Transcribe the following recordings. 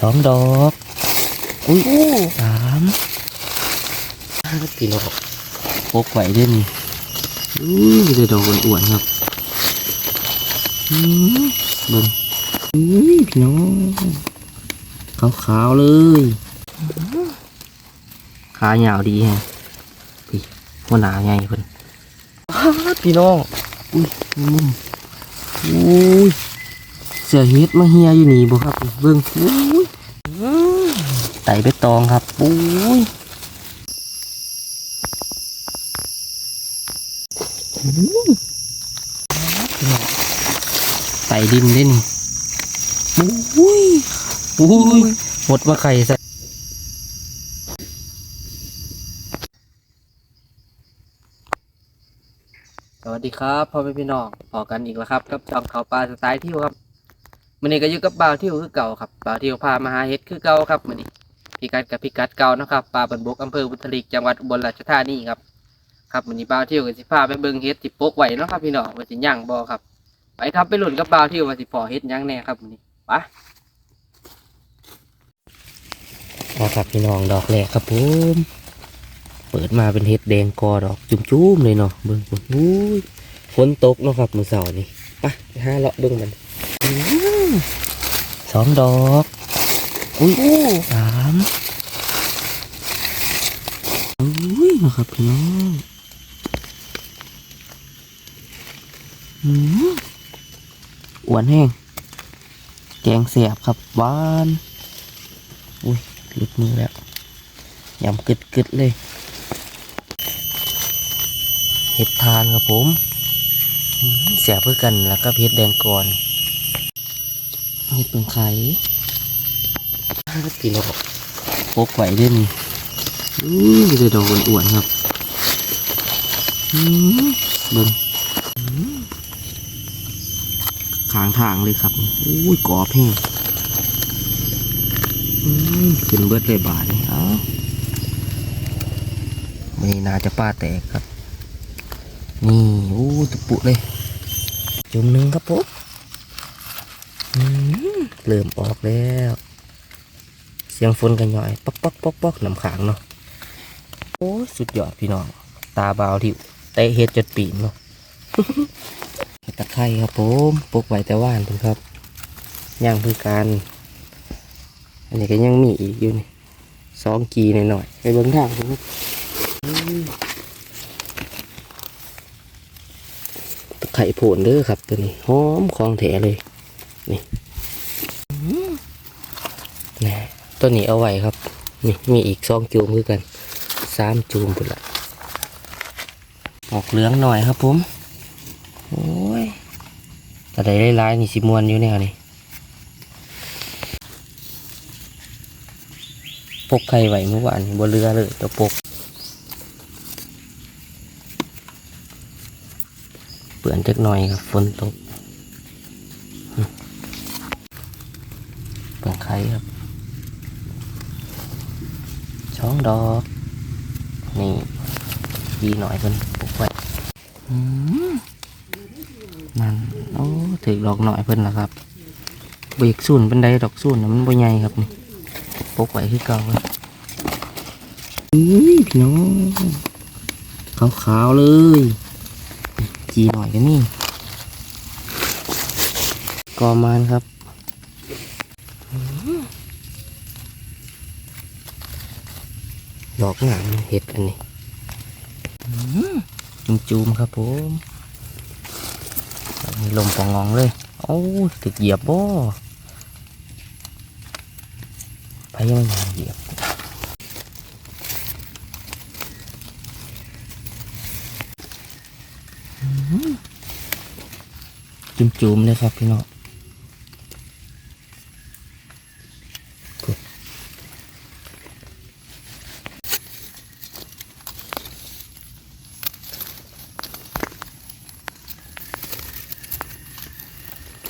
สองดอก อุ้ยสามพี่น้องพกไหวด้วยนี่อุ้ยมีแต่ดอกอ้วนๆครับเบิ่งอุ้ยพี่น้องขาวๆเลยขายาวดีฮะพี่หัวหนาไงเพิ่นพี่น้องอุ้ยอุ้ย เสือเฮ็ดมาเฮียอยู่นี่บ่ครับเบิ่งอุ้ยไต่ไปตองครับอุ้ยไต่ดินเล่นอุ้ยอุ้ยหมดมาไข่ใส่สวัสดีครับพ่อแม่พี่น้องพอกันอีกแล้วครับกับจองเขาปลาสไตล์ทิวครับ มื่อนี้ก็อยู่กับบ่าวเที่ยวคือเก่าครับบ่าวเที่ยวพามาหาเฮ็ดคือเก่าครับมื่อนี้พิกัดกับพิกัดเก่านะครับป่าบนบกอำเภอบุตริกจังหวัดอุบลราชธานีครับครับมื่อนี้บ่าวเที่ยวก็สิพาไปเบิ่งเฮ็ดที่ปกไว้เนาะครับพี่น้องว่าสิย่างบ่ครับไปครับไปหลุนกับบ่าวเที่ยวว่าสิพอเฮ็ดหยังแน่ครับมื่อนี้ไปนะครับพี่น้องดอกแรกครับผมเปิดมาเป็นเฮ็ดแดงกอดอกจุ่มๆเลยเนาะเบิ่งพุ่นอุ้ยฝนตกเนาะครับมือเช้านี่ไปไปหาเลาะเบิ่งมัน สองดอก อุ้ยสามอุ้ยนะครับพี่น้องอืมอ้วนแห้งแกงเสียบครับหวาน อุ้ยหลุดมือแล้วยำกึดกึดๆเลย เห็ดทานครับผมอืมเสียบเพื่อกันแล้วก็เพชรแดงก่อน เห็ดเป็นไข่พี่น้องพกไหวด้วยนี่อู้มีแต่ดอกอ้วนๆครับอืมเบิ่งอืมขางทางเลยครับอุ้ยกรอบแห้งอืมขึ้นเบิดเลยบาทนี่เอ้าไม่น่าจะป้าแตกครับ นี่อู้ตุปุเลย จุ่มหนึ่งครับผมอืม เริ่มออกแล้ว เสียงฝนกันย่อย ป๊อกป๊อกป๊อกป๊อกน้ำขังเนาะโอ้สุดยอดพี่น้อง ตาบาวที่เตะเฮ็ดจดปีนเนาะตะไคร่ครับผมปลูกไว้แต่ว่านเพิ่นครับย่างพือการ อันนี้ก็ยังมีอีกอยู่นี่สองกีหน่อยๆไปเบิ่งทางผมอืมตะไคร่โผล่เด้อครับตัวนี้หอมคลองแถเลย นี่ ตัวนี้เอาไว้ครับ นี่มีอีกสองจูมคือกันสามจูมพุ่นละออกเหลืองหน่อยครับผมโอ้ยแต่ได้หลายๆนี่สิมวนอยู่แนวนี่ปกไข่ไหวเมื่อวานบนเรือเลยตัวปกเปื่อนจักหน่อยครับฝนตกเปิดไข่ครับช้อง ดอกนี่ดีหน่อยเพิ่นปลูกไว้นั่นโอ้ถือดอกหน่อยเพิ่นละครับเบรกสูนเป็นไดดอกสูนมันบ่ใหญ่ครับนี่ปลูกไว้คือเก่าครับอุ้ยพี่น้องขาวๆเลยจีหน่อยก็นี่กอมานครับ ด อกหนังเห็ดอันนี้จุมจูมๆครับผมมีลมปองงองเลย โอ้ยถึกเหยียบบ่พยังไม่มาเหยียบจุมจูมๆเลยครับพี่น้อง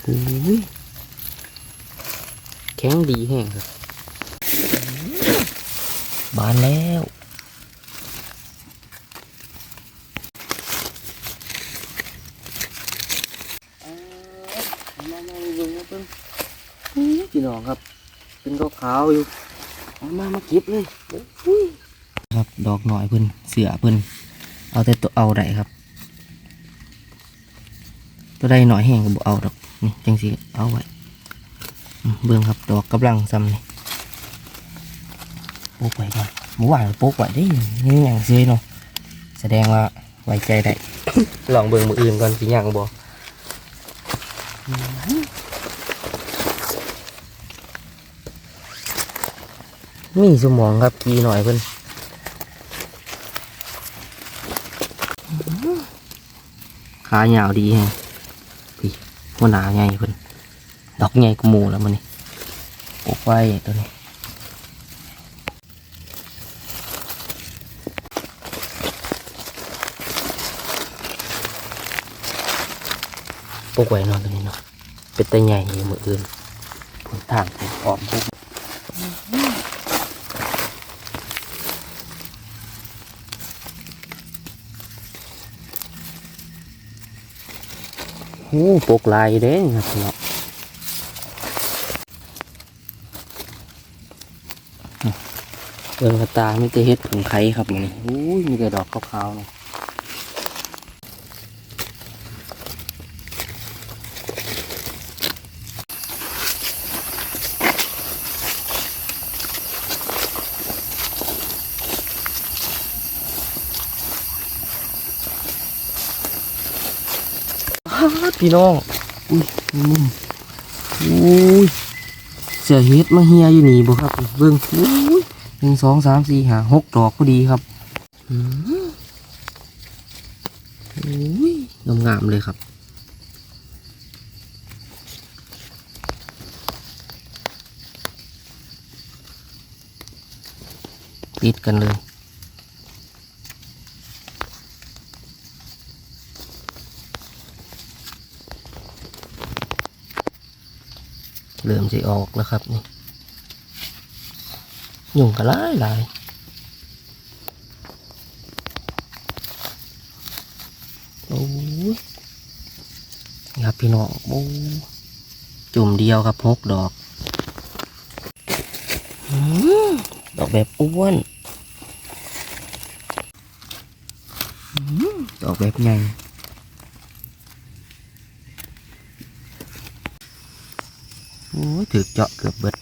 อุ้ยแข็งดีแห้งครับ บานแล้วมามาเบิ่งมาเบิ่งพี่น้องครับ เป็นขาวๆอยู่เอามามาเก็บเลยอุ้ยครับดอกหน่อยเพิ่นเสือเพิ่นเอาแต่ตัวเอาได้ครับ ตัวใดหน่อยแห้งก็บ่เอาดอกนี่จังสิเอาไว้อืมเบิ่งครับดอกกำลังซ้ำนี่โปุ๊กไว้ก่อนหมูหวานโป๊กไว้ได้ยังอย่างซยเนาะแสดงว่าไว้ใจได้ ลองเบิ่งมืออื่นก่อนสิยังบ่มีสมองครับกีหน่อยเพิ่นขายาวดีแฮะพี่หัวหนาใหญ่เพิ่นดอกใหญ่กว่าหมูแล้วมันนี่ปลูกไว้ตัวนี้ ปกไว้นอนตัวนี้เนาะเป็นต่ใหญ่อยู่มืออื่นผลทางผมออมปุ๊บโอ้ปกลายเด้นครับเนาะเดินกระตาไม่ได้เฮ็ดผงไข่ครับมันนี่โอ้ยมีแต่ดอกขาวๆเนาะ พี่น้อง อุ้ยอุ้ยเสือเฮ็ดมาเฮียอยู่นี่บ่ครับ เบิ่งอุ้ยหนึ่งสองสามสี่ห้าหกดอกพอดีครับอุ้ยงามๆเลยครับติดกันเลย เริ่มจะออกแล้วครับนี่ยุงก็หลายหลายโอ้ยนี่ครับพี่น้องโอ้จุ่มเดียวครับหกดอกดอกแบบอ้วนดอกแบบใหญ่ โอ้ยถือเจาะเกือบเบิด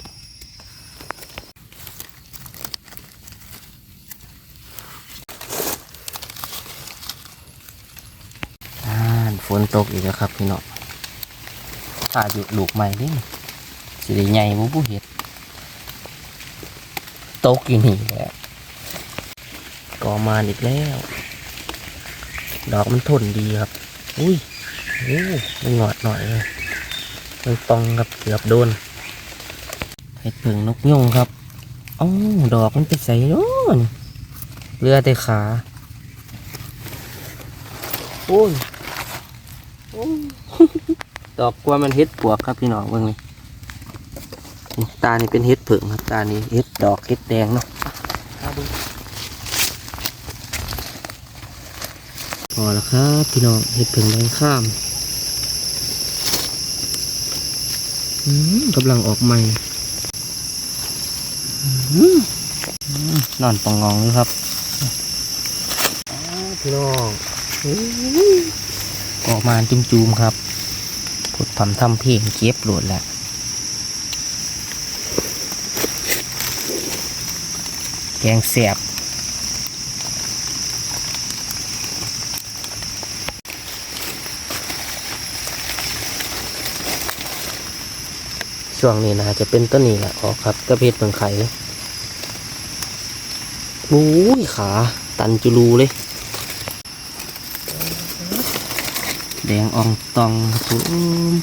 ฝนตกอีกแล้วครับพี่น้องขาอยู่ลูกใหม่นี่สิได้ใหญ่บุบุเห็ดตกอีนี่แหละก่อมาอีกแล้ว ดอกมันทนดีครับ อุ้ยโอ้มันหงอดหน่อยเลย มันตองครับเกือบโดนเห็ดผึ่งนกยงครับอ๋อดอกมันไปใส่โน่นเรือแต่ขาโอ้ยดอกกลัวมันเห็ดปวกครับพี่น้องเบิ่งนี่ตานี่เป็นเห็ดผึ่งครับ ตานี่เห็ดดอกเห็ดแดงเนาะพอแล้วครับพี่น้องเห็ดผึ่งแดงข้าม อืม กำลังออกใหม่อืมอืมนอนปองงองเลยครับอ้าวพี่น้องอู้หูออกมาจุ่มจูมๆครับกดทำทำเพลงเก็บโหลดแล้วแกงแสบ ช่วงนี้นะจะเป็นต้นนี้แหละออกครับกระเพดเมืองไข่โอ้ยขา ตันจุลูเลย แดงอ่องตองครับผม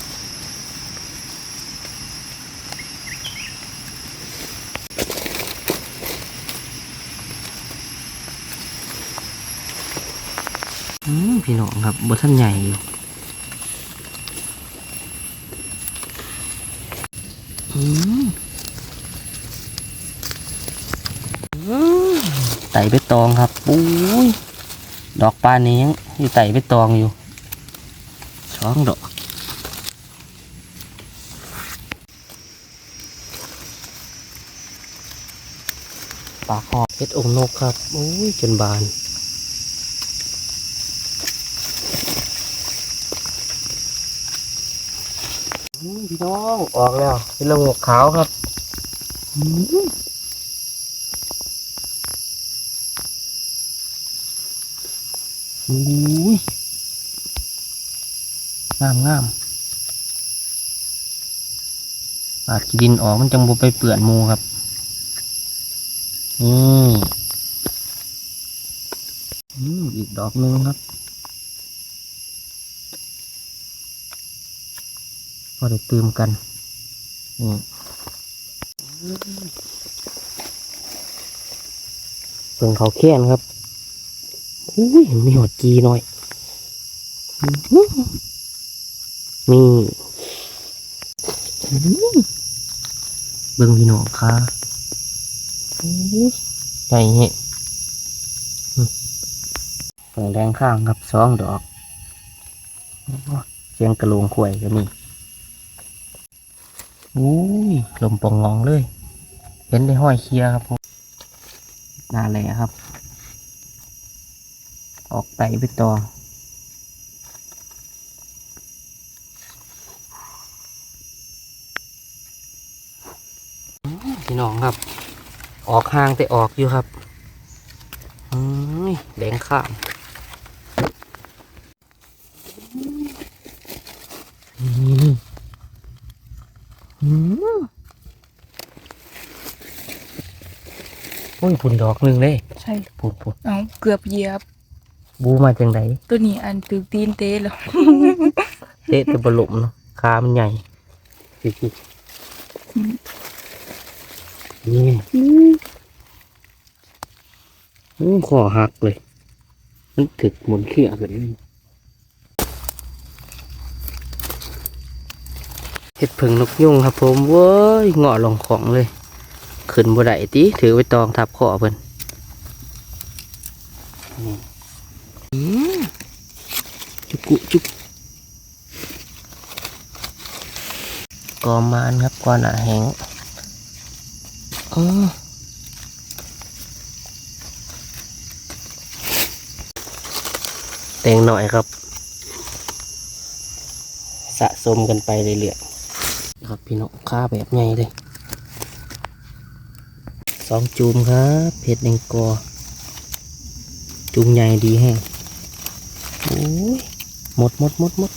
พี่น้องครับบท่านใหญ่อยู่ ไต่ไปตองครับปุ้ยดอกปลานี้ยังอยู่ไต่ไปตองอยู่ช้องดอกปลาคอเพชรองนกครับโอ้ยจนบาน พี่น้องออกแล้ว เป็นละงกขาวครับอืมโอ้ยงามงามอาจดินออกมันจังบ่ไปเปื่อนมูครับนี่อืมอีกดอกหนึ่งครับ พอได้เติมกันนี่เพิ่งเขาแค้นครับอุ้ยมีหอดจีหน่อยอื้อหือนี่อื้อหือเบิ่งพี่น้องค่ะใหญ่เหี้ยเปิดแรงข้างครับสองดอกโอ้เสียงกระโหลงขวยก็มี อุ้ยลมปองงองเลย เห็นได้ห้อยเคียครับผมนาแหละครับ ออกไตไปต่อพี่น้องครับ ออกห่างแต่ออกอยู่ครับอืมแดงข้ามอืมอืมโอ้ยผุนดอกหนึ่งเลยใช่ผุดผุดเอาเกือบเหยียบ บูมาจังไดตัวนี้อันตึกตีนเตะแล้วเตะแต่บหลุมเนาะขามันใหญ่สินี่อืมคอหักเลย มันถึกหมุนเขี้ยขึ้นเห็ดผึ่งนกยุงครับผมเว้ยเงาะลงของเลย ขึ้นบ่ได้ติถือไว้ตองทับคอเพิ่นนี่อืมจุกุจุกกอมานครับกอหนาแห้งอ๋อแตงหน่อยครับ สะสมกันไปเรื่อยๆครับพี่น้องค่าแบบใหญ่เลย สองจูมครับเผ็ดแดงกอจูมใหญ่ดีแห้งโอ้ยหมดหมดหมดหมด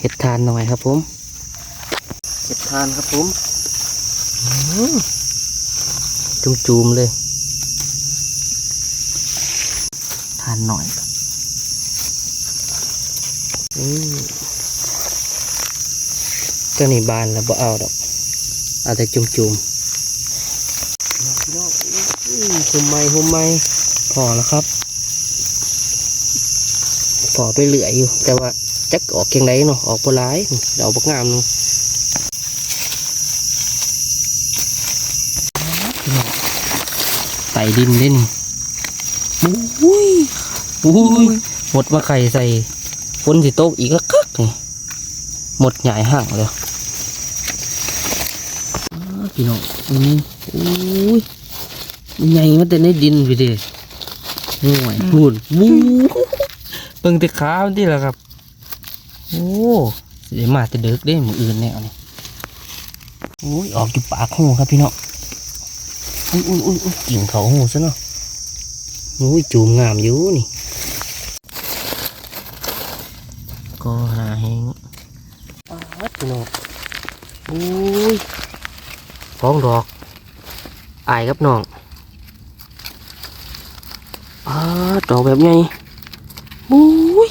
เห็ดทานหน่อยครับผมเห็ดทานครับผมจุมจูมๆเลย ทานหน่อยอืมเจ้านี่บานแล้วบ่เอาดอก เอาแต่จุ่มจุ่มหุ่มไม้หุ่มไม้พอแล้วครับ พอไปเหลืออยู่ แต่ว่าจักออกเกียงไดเนาะออกปลายเดาบักงามนาะไต่ดินเล่นอุ้ยอุ้ยหมดมาไข่ใส่ฝนสิตกอีกแล้วคักนี่หมดใหญ่ห่างเลยอ้า พี่น้องนี่โอ้ยใหญ่มาแต่ในดินไปเด้ห่วยหุ่นวู้เบิ่งแต่ขามันที่ละครับ โอ้สิได้มาแต่เด็กได้มืออื่นแนวนี่โอ้ยออกอยู่ปากหูครับพี่น้องอุ้ยอุ้ยอุ้ยอุ้ยกิ่งเขาหูซะเนาะโอ้ยจูมงามอยู่นี่ก็หาแหงอ้าวพี่น้องโอ้ย ฟ้องดอกอายครับน้องอาดอกแบบไงบุ้ย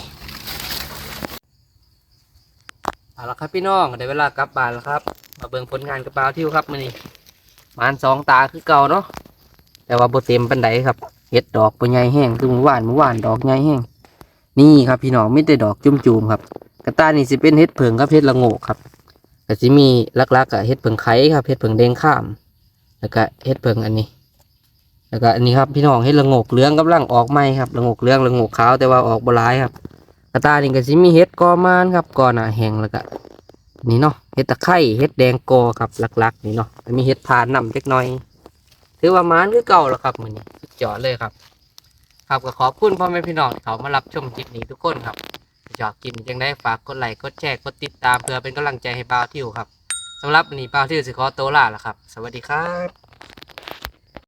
เอาละครับพี่น้องได้เวลากลับบ้านแล้วครับ มาเบิ่งผลงานกระเป๋าทิวครับมื้อนี้มานสองตาคือเก่าเนาะแต่ว่าโบเต็มปันไดครับเฮ็ดดอกบ่ใหญ่แห้งคือมื่อวานมื่อวานดอกใหญ่แห้งนี่ครับพี่น้องไมีแต่ดอกจุ่มๆครับ กระต้านี่สิเป็นเฮ็ดเผิงกับเฮ็ดละโงกครับ ก็สิมีลักๆอะเฮ็ดเผิงไข่ครับเฮ็ดเผิงแดงข้าม แล้วก็เฮ็ดเผิงอันนี้ แล้วก็อันนี้ครับพี่น้องเฮ็ดละงกเหลืองกำลังออกใหม่ครับละงกเหลืองละงกขาวแต่ว่าออกบลายครับกระตานี่ก็สิมีเฮ็ดกอมานครับกอหน้าแห้งแล้วก็นี่เนาะเห็ดตะไคร้เห็ดแดงกอครับหลักๆนี่เนาะแล้วมีเห็ดทานนำเล็กน้อยถือว่ามานคือเก่าแล้วครับมือนี้สุดยอดเลยครับ ครับก็ขอบคุณพ่อแม่พี่น้องเขามารับชมคลิปนี้ทุกคนครับ อยากกินยังได้ฝากกดไลค์กดแชร์กดติดตามเพื่อเป็นกำลังใจให้บ่าวทิวครับสำหรับวันนี้บ่าวทิวสิขอตัวลาละครับ สวัสดีครับ